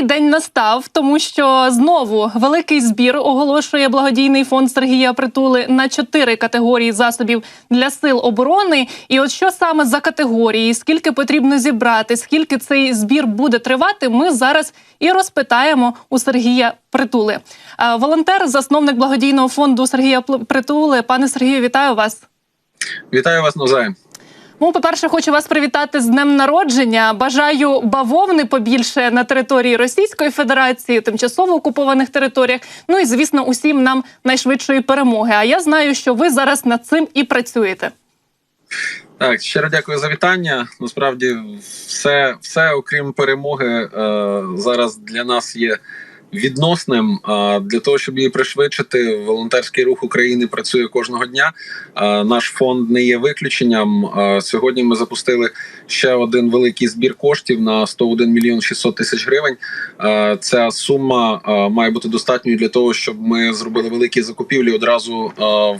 цей день настав, тому що знову великий збір оголошує благодійний фонд Сергія Притули на чотири категорії засобів для сил оборони. І от що саме за категорії, скільки потрібно зібрати, скільки цей збір буде тривати, ми зараз і розпитаємо у Сергія Притули. Волонтер, засновник благодійного фонду Сергія Притули. Пане Сергію, вітаю вас. Вітаю вас навзаєм. Ну, по-перше, хочу вас привітати з днем народження. Бажаю бавовни побільше на території Російської Федерації, тимчасово окупованих територіях. Ну і звісно, усім нам найшвидшої перемоги. А я знаю, що ви зараз над цим і працюєте. Так, щиро дякую за вітання. Насправді, все, все окрім перемоги, е, зараз для нас є відносним. Для того, щоб її пришвидшити, волонтерський рух України працює кожного дня. Наш фонд не є виключенням. Сьогодні ми запустили ще один великий збір коштів на 101 мільйон 600 тисяч гривень. Ця сума має бути достатньою для того, щоб ми зробили великі закупівлі одразу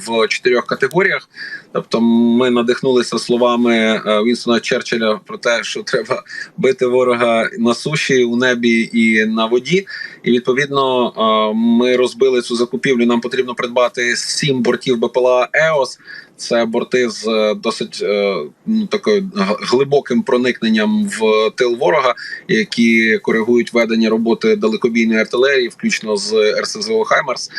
в чотирьох категоріях. Тобто, ми надихнулися словами е, Вінстона Черчилля про те, що треба бити ворога на суші, у небі і на воді. І відповідно е, ми розбили цю закупівлю. Нам потрібно придбати сім бортів БПЛА ЕОС. Це борти з е, досить е, ну такою глибоким проникненням в тил ворога, які коригують ведення роботи далекобійної артилерії, включно з РСЗО Хаймарс.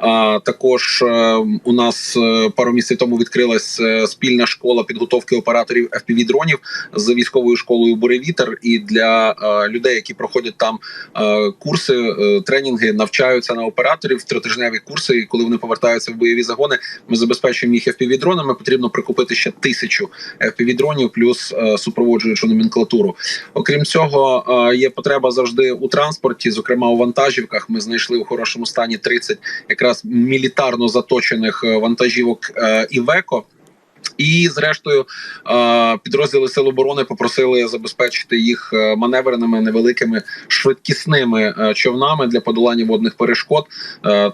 А також е, у нас е, пару місяців тому відкрилась е, спільна школа підготовки операторів fpv дронів з військовою школою Буревітер. І для людей, які проходять там курси, тренінги, навчаються на операторів тритижневі курси. І коли вони повертаються в бойові загони, ми забезпечуємо їх fpv дронами. Потрібно прикупити ще тисячу fpv дронів плюс супроводжуючу номенклатуру. Окрім цього, є потреба завжди у транспорті, зокрема у вантажівках. Ми знайшли у хорошому стані 30 якраз мілітарно заточених е, вантажівок Івеко. І, зрештою, е, підрозділи Сил оборони попросили забезпечити їх е, маневреними невеликими швидкісними е, човнами для подолання водних перешкод.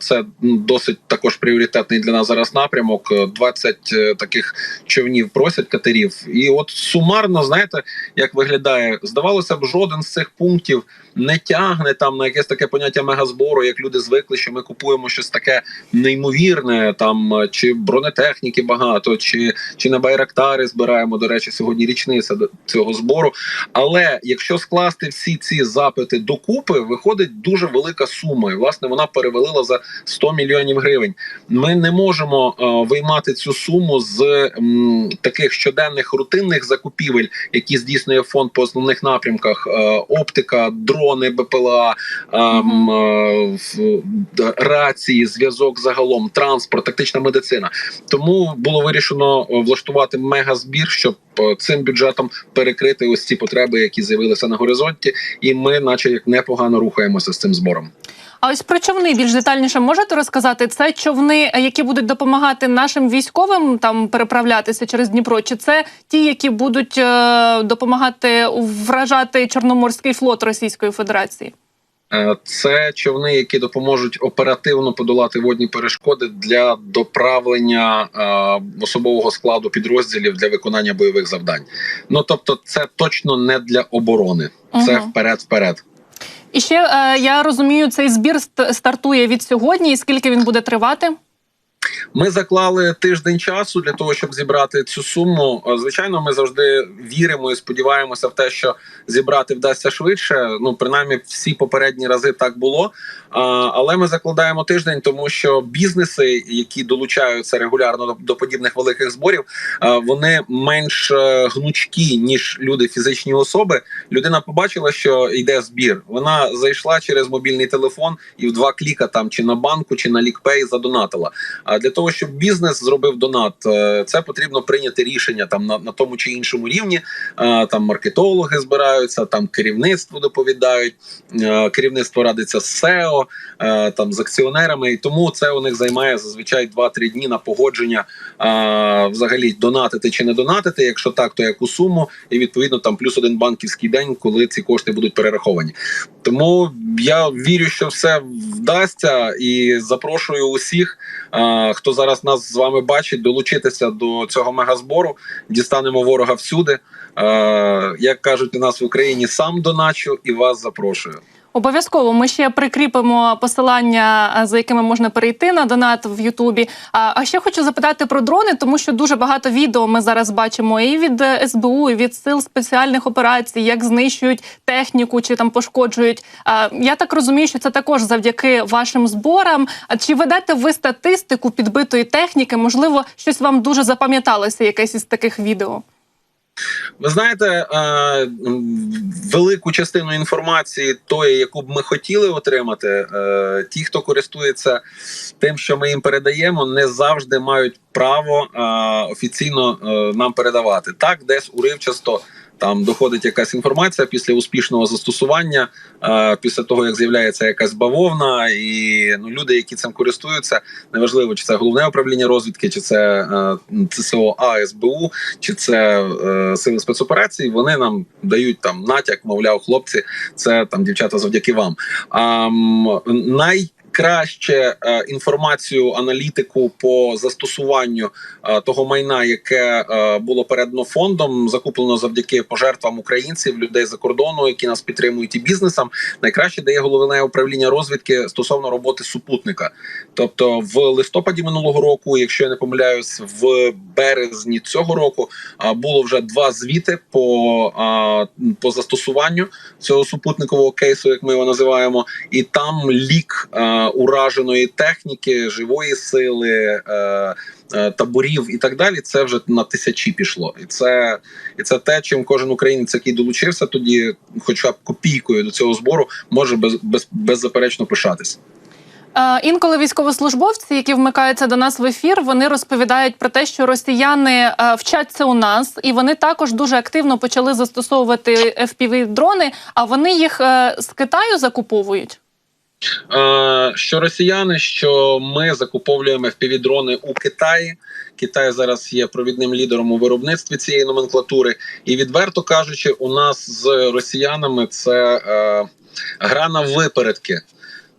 Це досить також пріоритетний для нас зараз напрямок. Е, 20 е, таких човнів просять катерів. І от сумарно, знаєте, як виглядає, здавалося б, жоден з цих пунктів не тягне там на якесь таке поняття мегазбору, як люди звикли, що ми купуємо щось таке неймовірне, там чи бронетехніки багато, чи, чи на байрактари збираємо. До речі, сьогодні річниця цього збору. Але якщо скласти всі ці запити докупи, виходить дуже велика сума. І власне вона перевалила за 100 мільйонів гривень. Ми не можемо е, виймати цю суму з м, таких щоденних рутинних закупівель, які здійснює фонд по основних напрямках: е, оптика, дрони, БПЛА, е, е, рації, зв'язок загалом, транспорт, тактична медицина. Тому було вирішено влаштувати мегазбір, щоб е, цим бюджетом перекрити ось ці потреби, які з'явилися на горизонті, і ми, наче як непогано рухаємося з цим збором. А ось про човни більш детальніше можете розказати? Це човни, е, які будуть допомагати нашим військовим там переправлятися через Дніпро, чи це ті, які будуть е, допомагати вражати Чорноморський флот Російської Федерації? Е, Це човни, які допоможуть оперативно подолати водні перешкоди для доправлення е, особового складу підрозділів для виконання бойових завдань. Ну тобто, це точно не для оборони, це вперед, вперед. І ще е, я розумію, цей збір ст- стартує від сьогодні. І скільки він буде тривати? Ми заклали тиждень часу для того, щоб зібрати цю суму. Е, Звичайно, ми завжди віримо і сподіваємося в те, що зібрати вдасться швидше. Ну, принаймні, всі попередні рази так було. Але ми закладаємо тиждень, тому що бізнеси, які долучаються регулярно до, подібних великих зборів, е, вони менш е, гнучкі ніж люди, фізичні особи. Людина побачила, що йде збір. Вона зайшла через мобільний телефон і в два кліка там чи на банку, чи на лікпей задонатила. А для того, щоб бізнес зробив донат, е, це потрібно прийняти рішення там на, на тому чи іншому рівні. Е, Там маркетологи збираються, там керівництво доповідають, е, керівництво радиться з SEO, е, там з акціонерами. І тому це у них займає зазвичай 2-3 дні на погодження взагалі донатити чи не донатити. Якщо так, то яку суму, і відповідно там плюс один банківський день, коли ці кошти будуть перераховані. Тому я вірю, що все вдасться, і запрошую усіх, хто зараз нас з вами бачить, долучитися до цього мегазбору. Дістанемо ворога всюди. Е, Як кажуть у нас в Україні, сам доначу і вас запрошую. Обов'язково ми ще прикріпимо посилання, за якими можна перейти на донат в Ютубі. А, а ще хочу запитати про дрони, тому що дуже багато відео ми зараз бачимо і від е, СБУ, і від сил спеціальних операцій, як знищують техніку чи там пошкоджують. Я так розумію, що це також завдяки вашим зборам. А чи ведете ви статистику підбитої техніки? Можливо, щось вам дуже запам'яталося, якесь із таких відео? Ви знаєте, е, велику частину інформації, тої, яку б ми хотіли отримати, е, ті, хто користується тим, що ми їм передаємо, не завжди мають право е, офіційно нам передавати. Так, десь уривчасто. Там доходить якась інформація після успішного застосування, після того як з'являється якась бавовна, і ну люди, які цим користуються, неважливо, чи це головне управління розвідки, чи це е, ЦСО АСБУ, чи це е, сили спецоперацій, вони нам дають там натяк, мовляв, хлопці, це там дівчата завдяки вам. А, м, найкраще е, інформацію, аналітику по застосуванню е, того майна, яке е, було передано фондом, закуплено завдяки пожертвам українців, людей за кордону, які нас підтримують, і бізнесам. Найкраще дає головне управління розвідки стосовно роботи супутника. Тобто, в листопаді минулого року, якщо я не помиляюсь, в березні цього року було вже два звіти по, по застосуванню цього супутникового кейсу, як ми його називаємо, і там лік ураженої техніки, живої сили. е, е, Таборів і так далі, це вже на тисячі пішло, і це і це те, чим кожен українець, який долучився тоді, хоча б копійкою до цього збору, може без, без беззаперечно пишатися. Е, Інколи військовослужбовці, які вмикаються до нас в ефір, вони розповідають про те, що росіяни вчаться у нас, і вони також дуже активно почали застосовувати fpv дрони а вони їх з Китаю закуповують. Е, що росіяни, що ми закуповуємо FPV-дрони у Китаї. Китай зараз є провідним лідером у виробництві цієї номенклатури, і відверто кажучи, у нас з росіянами це е, гра на випередки.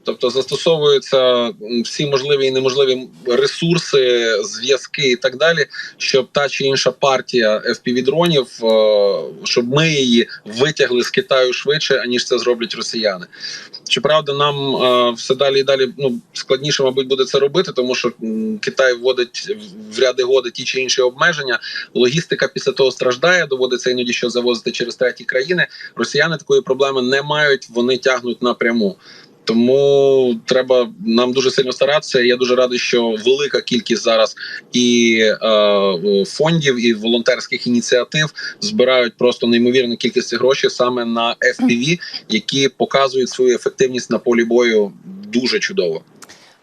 Тобто застосовуються всі можливі і неможливі ресурси, зв'язки і так далі, щоб та чи інша партія FPV-дронів, е, щоб ми її витягли з Китаю швидше, аніж це зроблять росіяни. Щоправда, нам е, все далі і далі ну складніше, мабуть, буде це робити, тому що Китай вводить в ряди годи ті чи інші обмеження. Логістика після того страждає, доводиться іноді що завозити через треті країни. Росіяни такої проблеми не мають, вони тягнуть напряму. Тому треба нам дуже сильно старатися. Я дуже радий, що велика кількість зараз і е, фондів, і волонтерських ініціатив збирають просто неймовірну кількість грошей саме на FPV, які показують свою ефективність на полі бою дуже чудово.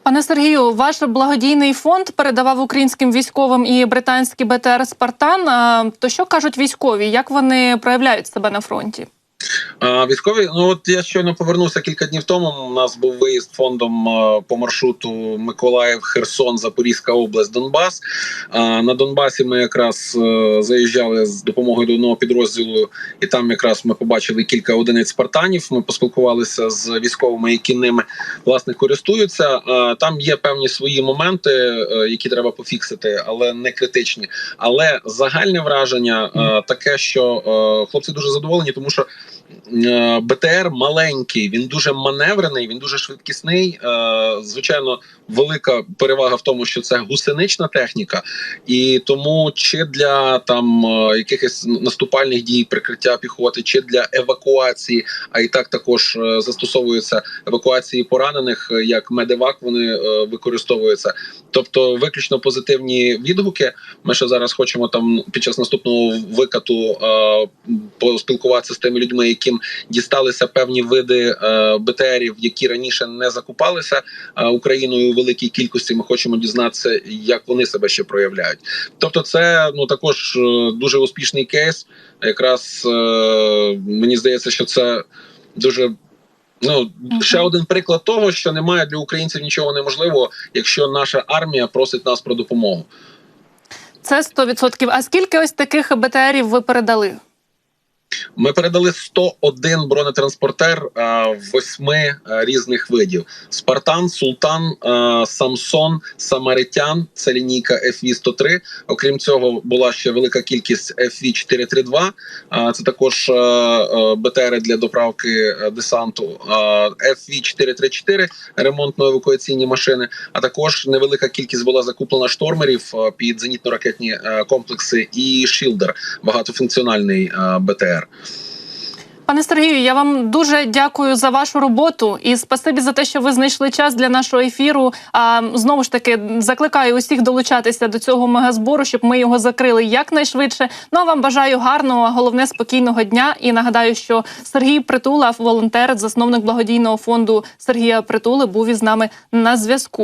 Пане Сергію, ваш благодійний фонд передавав українським військовим і британський БТР Спартан. То що кажуть військові? Як вони проявляють себе на фронті? Військові, ну от я щойно повернувся кілька днів тому. У нас був виїзд фондом по маршруту Миколаїв, Херсон, Запорізька область, Донбас. На Донбасі ми якраз заїжджали з допомогою до одного підрозділу, і там якраз ми побачили кілька одиниць спартанів. Ми поспілкувалися з військовими, які ними власне користуються. Там є певні свої моменти, які треба пофіксити, але не критичні. Але загальне враження таке, що хлопці дуже задоволені, тому що. Е, БТР маленький, він дуже маневрений, він дуже швидкісний. Е, Звичайно, велика перевага в тому, що це гусенична техніка, і тому чи для там е, якихось наступальних дій, прикриття піхоти, чи для евакуації, а і так також застосовуються евакуації поранених, як медевак вони використовуються. Тобто, виключно позитивні відгуки. Ми ще зараз хочемо там під час наступного викату поспілкуватися з тими людьми, яким дісталися певні види е, БТРів, які раніше не закупалися е, Україною у великій кількості. Ми хочемо дізнатися, як вони себе ще проявляють. Тобто, це ну також е, дуже успішний кейс. Якраз мені здається, що це дуже. Ну ще один приклад того, що немає для українців нічого неможливого, якщо наша армія просить нас про допомогу. Це 100%. А скільки ось таких БТРів ви передали? Ми передали 101 бронетранспортер восьми різних видів: Спартан, Султан, Самсон, Самаритян. Це лінійка FV-103. Окрім цього, була ще велика кількість FV-432. е, Це також БТРи для доправки десанту. е, FV-434 ремонтно-евакуаційні машини. А також невелика кількість була закуплена штормерів під зенітно-ракетні комплекси і Шілдер, багатофункціональний е, БТР. Пане Сергію, я вам дуже дякую за вашу роботу і спасибі за те, що ви знайшли час для нашого ефіру. А знову ж таки закликаю усіх долучатися до цього мегазбору, щоб ми його закрили якнайшвидше. Ну а вам бажаю гарного, головне спокійного дня. І нагадаю, що Сергій Притула, волонтер, засновник благодійного фонду Сергія Притули, був із нами на зв'язку.